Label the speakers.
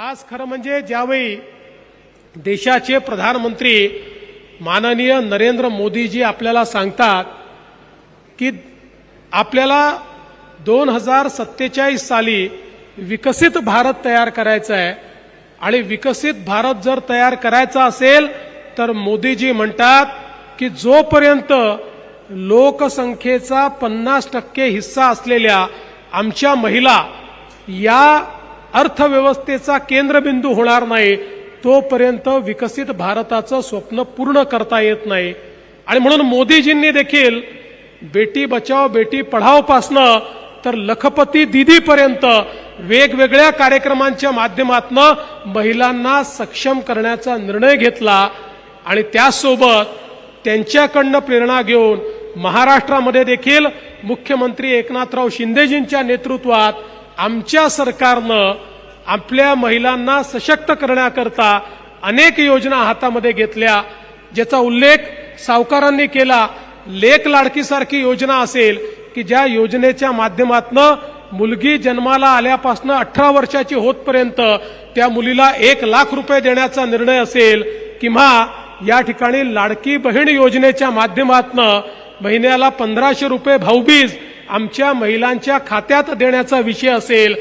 Speaker 1: आज खरं म्हणजे ज्यावेळी देशाचे प्रधानमंत्री माननीय नरेंद्र मोदीजी आपल्याला सांगतात की आपल्याला दोन हजार सत्तेचाळीस साली विकसित भारत तयार करायचा आहे आणि विकसित भारत जर तयार करायचा असेल तर मोदीजी म्हणतात की जोपर्यंत लोकसंख्येचा पन्नास टक्के हिस्सा असलेल्या आमच्या महिला या अर्थव्यवस्थेचा केंद्रबिंदू होणार नाही तोपर्यंत विकसित भारताचं स्वप्न पूर्ण करता येत नाही. आणि म्हणून मोदीजींनी देखील बेटी बचाव बेटी पढावपासनं तर लखपती दिदीपर्यंत वेगवेगळ्या कार्यक्रमांच्या माध्यमातून महिलांना सक्षम करण्याचा निर्णय घेतला आणि त्यासोबत त्यांच्याकडनं प्रेरणा घेऊन महाराष्ट्रामध्ये देखील मुख्यमंत्री एकनाथराव शिंदेजींच्या नेतृत्वात आमच्या सरकारनं आपल्या महिलांना सशक्त करण्याकरता अनेक योजना हातामध्ये घेतल्या ज्याचा उल्लेख सावकारांनी केला. लेख लाडकीसारखी योजना असेल की ज्या योजनेच्या माध्यमातनं मुलगी जन्माला आल्यापासून अठरा वर्षाची होतपर्यंत त्या मुलीला एक लाख रुपये देण्याचा निर्णय असेल किंवा या ठिकाणी लाडकी बहीण योजनेच्या माध्यमातनं महिन्याला पंधराशे रुपये भाऊबीज आमच्या महिलांच्या खात्यात देण्याचा विषय असेल